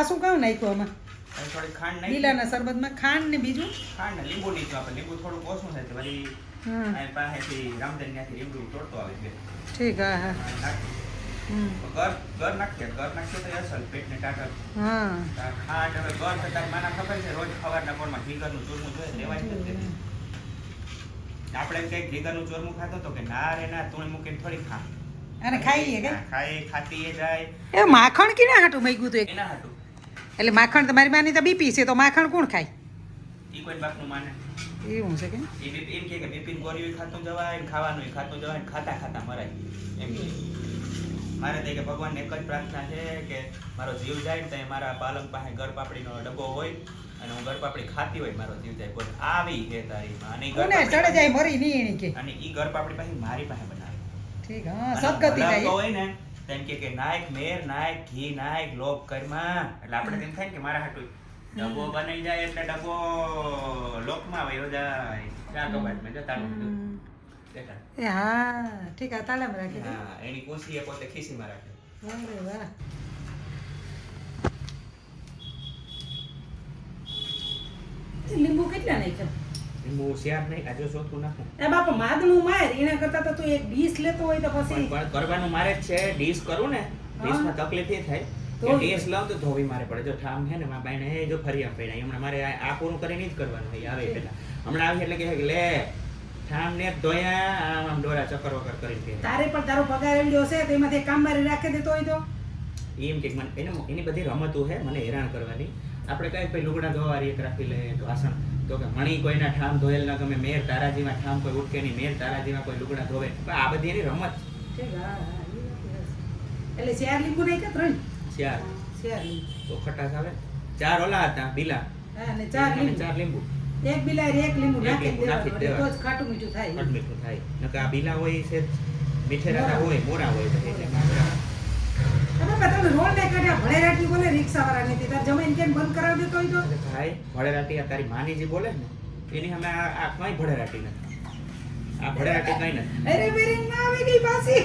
આ શું કહું નાખ્યું આમાં? થોડી ખાંડ નાખી. લીલાના શરબતમાં ખાંડ ને બીજું? ખાંડ ને લીંબુ નીચું આપણે લીંબુ થોડુંક ઓછું થાય પછી હા. પાસેથી રામધન ત્યાંથી લીંબુ તોડતો આવે છે. ઠીક હા હા. ઘર ઘર નાખીએ. ઘર નાખીએ તો અસલ પેટને ટાટર હા. ખાંડ હવે ઘર તો તારી માના ખબર છે રોજ ખવારના પોરમાં ઘીઘરનું ચૂરમું જોઈએ લેવાય છે આપણે કંઈક ઘીઘરનું ચોરમું ખાતો તો કે ના રે ના તું મૂકીને થોડી ખા. અને ખાઈએ કે? ખાય ખાતી એ જાય. એ માખણ કેના હાટું મેગ્યું તું એના હાટું. એટલે માખણ તમારી માની તો બીપી છે તો માખણ કોણ ખાય? ઈ કોઈ બાપનું માને. એવું છે કે? એ બી એમ કે બિપિન ગોળીઓ ખાતું જવાય ખાવાનું ય જવાય ખાતા ખાતા મરાય. એમ કહે મારે તો કે ભગવાન એક જ પ્રાર્થના છે કે મારો જીવ જાય તો મારા પાલક પાસે ગરપાપડીનો ડબ્બો હોય અને હું ગરપાપડી ખાતી હોય મારો જીવ જાય. બોલ આવી તારી અને ચડે જાય મરી નહીં એની કે. અને ઈ ગરપાપડી પાછી મારી પાસે બનાવે. ઠીક હા સદગતિ થાય હોય ને તો એમ કહે કે નાયક મેર નાયક ઘી નાયક લોભ કર્મા. એટલે આપણે તેમ થાય કે મારા હાટું ડબ્બો બની જાય એટલે ડબ્બો લોકમાં વયો જાય. ચા કબાટમાં જતા રહો. હમ. હા ઠીક આ તાળામાં રાખી હા એની કોશી એ પોતે ખીસીમાં રાખે. અરે વાહ એ લીંબુ કેટલા નાખ્યા હું શિયાળ નહીં આજે ચોથું નાખું? એ બાપા માદનું માર એના કરતા તો તું એક ડીશ લેતો હોય તો પછી પણ કરવાનું મારે જ છે ડીશ કરું ને ડીશમાં તકલીફ એ થાય. કે ડીશ લાવ તો ધોવી મારે પડે. જો ઠામ છે ને મારા બાઈને હે જો ફરી આમ પડ્યા. હમણાં મારે આ પૂરું કરીને જ કરવાનું હોય આવે પેલા. હમણાં આવી એટલે કે લે ઠામ ને ધોયા આમ આમ ડોરા ચક્કર વગર કહે. તારે પણ તારો પગાર એવડ્યો છે તો એમાંથી કામ મારી રાખી દેતો હોય તો? એમ કે મને એની બધી રમતો છે મને હેરાન કરવાની. આપણે કઈ ભાઈ લુગડા ધોવારી એક રાખી લે તો વાસણ તો કે મણી કોઈના ઠામ ધોયેલ ના ગમે મેર તારાજીમાં ઠામ કોઈ ઉઠકે નહીં મેર તારાજીમાં કોઈ લુગડા ધોવે પણ આ બધી એની રમત છે. એટલે ચાર લીંબુ નાખ્યા ત્રણ? ચાર ચાર તો ખટાશ આવે. ચાર ઓલા હતા બીલા. અને ચાર લીંબુ. ચાર લીંબુ. એક બીલા એક લીંબુ નાખી દેવાનું તો જ ખાટું મીઠું થાય. ખટ મીઠું થાય. નકર આ બીલા હોય છે મીઠેરા. હોય મોરા હોય. એટલે માત્ર હવે બાપા તમે કાઢ્યા ભણે રાખી બોલે રિક્ષા વાળાની તાર જમીન કેમ બંધ કરાવી દેતો હોય તો ભાઈ ભળેરાટી આ તારી માની જે બોલે ને એની સામે આ આ કઈ ભળેરાટી નથી. આ ભળેરાટી કઈ નથી. અરે મેરી ના આવી ગઈ પાછી.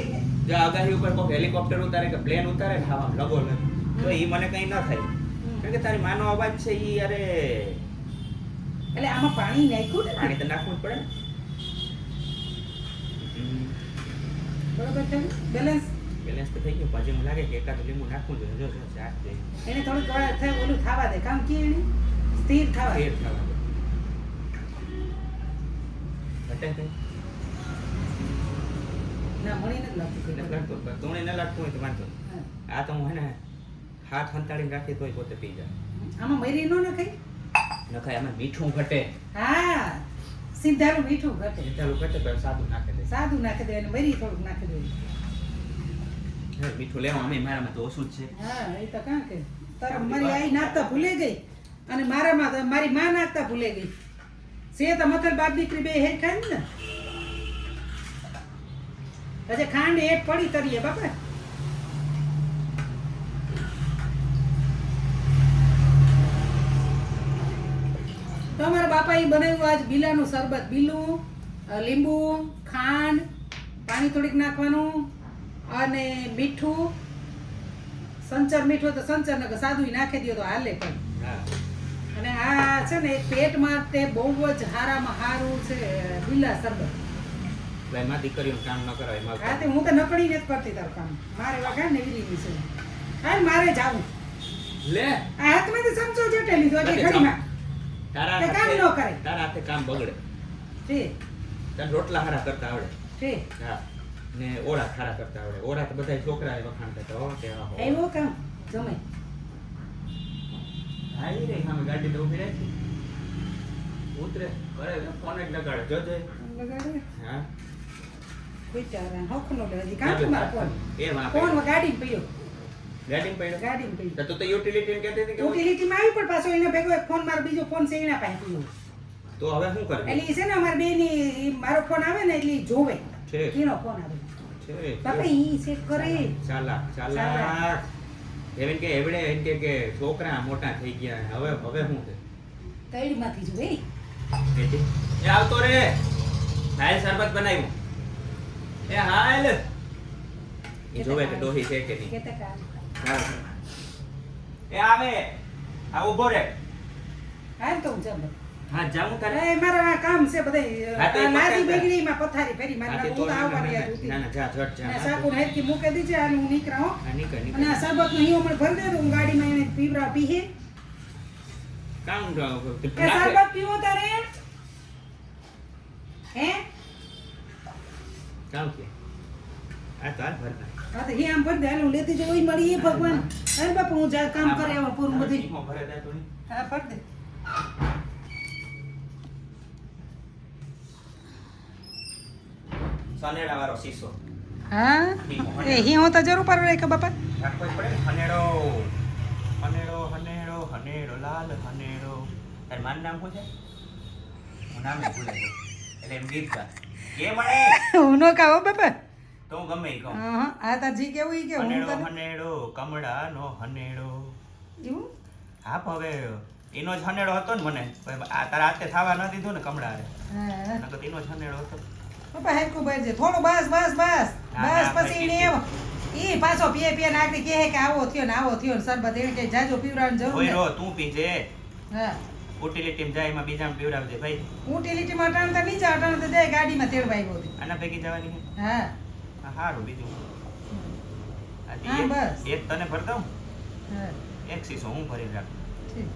જો આગાહી ઉપર કોઈ હેલિકોપ્ટર ઉતારે કે પ્લેન ઉતારે ને લગો નથી. તો એ મને કઈ ન થાય. કારણ કે તારી માનો અવાજ છે ઈ અરે એટલે આમાં પાણી નાખ્યું ને? પાણી તો નાખવું જ પડે ને. બરોબર બેલેન્સ બેલેન્સ તો થઈ ગયું પછી મને લાગે કે એકાદ લીંબુ નાખવું જોઈએ જો જો ચાર થઈ એને વળા થાય ઓલું થવા દે. કામ કે એને? સ્થિર થવા સ્થિર થવા દે. ના મળી નથી લાગતું. પણ તુણે ન હોય તો વાંધો આ તો હું હે ને હાથ હંતાડીને રાખીએ તોય પોતે પી જાય. આમાં મરી નો નખાય? નખાય આમાં મીઠું ઘટે. હા સીધાનું મીઠું ઘટે. ચાલુ ઘટે તો સાદું નાખે દે. સાદું નાખી દે અને મરી થોડુંક નાખી દે. મીઠું લેવા અમે મારામાં તો ઓછું જ છે. હા એ તો કાં કે? તારા મારી આઈ નાખતા ભૂલે ગઈ. અને મારામાં મારી માં નાખતા ભૂલે ગઈ. સે તો મતલબ બાપ દીકરી બે હેર ખાય ને? પછી ખાંડ એક પડી તરીએ બાપા. તો બાપા એ બનાવ્યું આજ બીલાનું શરબત. બીલું લીંબુ ખાંડ પાણી થોડીક નાખવાનું. અને મીઠું સંચર મીઠું તો સંચર નગર સાદું નાખી દો તો હાલે પણ. અને આ છે ને પેટ માટે બહુ જ હારામાં હારું છે લીલા સરબત. એમાં કામ ન કરાય એમાં હા તે હું તો નકળી નથી કરતી તારું કામ. મારે વગર ને એવી છે. હાલ મારે જાવું લે. આ હાથમાંથી સમજો જોટે લીધો એટલે ઘડીમાં. તારા તે કામ ન કરે. તારા હાથે કામ બગડે. ઠીક. તને રોટલા હારા કરતા આવડે. ઠીક. હા. ને ઓળા ખારા કરતા આવડે. ઓળા તો બધા છોકરા વખાણ કરતા હો કે આહો. આવ્યો કામ? જમે. હાઈ રે સામે ગાડી તો ઊભી રાખી. ઉતરે કરે ફોન જ લગાડે. જોજે લગાડે? હા. કોઈ ચારા હખનો લે હજી કાંઠું મારો ફોન. એ વાં ફોન. ગાડીમાં પડ્યો. ગાડી પડ્યો? ગાડી પડ્યો. તો તો યુટિલિટી કહેતી હતી કે યુટિલિટીમાં આવી પણ પાછો એના ભેગો એક ફોન માર બીજો ફોન છે એના પાસે તો હવે શું કરે એટલે ઈ છે ને અમાર બેની મારો ફોન આવે ને એટલે જોવે. છે. કીનો ફોન આવે છે. બાપા ઈ ચેક કરે ચાલાક ચાલાક. એમ કે એવડે એમ કે કે છોકરા મોટા થઈ ગયા હવે હવે શું છે? બેટી એ આવતો રે. હાલ શરબત બનાવ્યું. એ હાલ. એ જોવે કે? ડોહી છે કે નહીં? કેતા કામ હા. એ આવે. આ ઊભો રે. હાલ તો હું હા જાઉં તારે? મારા કામ છે બધે. હા, તે લાદી પતાવી દે. બગડી માં પથારી ફેરી મારે હું તો આવવાની હતી ના, ના, જા, ઝટ, જા. સાકુ ને મૂકી અને હું. નીકળા. અને આ નું મને ભરી દે એને પીવરા પીહે. કામ એ પીવો તારે? હે? કામ કે? આ તો હાલ ભરતા. હા તો હે આમ ભરી દે. હાલ હું લેતી જોઈ મળી એ ભગવાન. અરે બાપા હું જા કામ કરે આવા પૂરું બધી. હા ભરી દે. સનેડા વાળો શીશો. હા? એ હિયો તો જરૂર પર રે કે બાપા? રાખવો પડે હનેડો હનેડો હનેડો હનેડો લાલ હનેડો તાર મારું નામ શું છે? હું નામ ભૂલાઈ ગયું એટલે એમ ગીત ગા કે મળે? હું નો કાવો બાપા. તો હું ગમે કહું હા આ તાજી કેવું ઈ કે હું હનેડો હનેડો કમળાનો હનેડો એવું? હા હવે એનો જ હનેડો હતો ને મને. આ તારા હાથે થવા ન દીધું ને કમળા રે નકર તો એનો જ હનેડો હતો. પપ્પા હેરકું ભરજે થોડું બસ બસ બસ. બસ પછી ભરજી ને ઈ પાછો પીએ પીએ ને કહે કે આવો થયો ને આવો થયો ને સરબત એને કે જાજો પીવડાવવાની જરૂર તું પીજે હા. ઉટીલી જાય એમાં બીજાને પીવડાવજે ભાઈ. ઉટીલીટીમાં અટાણ તો નીચે અટાણ તો જાય ગાડીમાં તેડવા આવ્યો હતી આના ભેગી જવાની હા. હા સારું બીજું. હા, બસ. એક તને ભર દઉં? એક હું ભરી રાખું. ઠીક.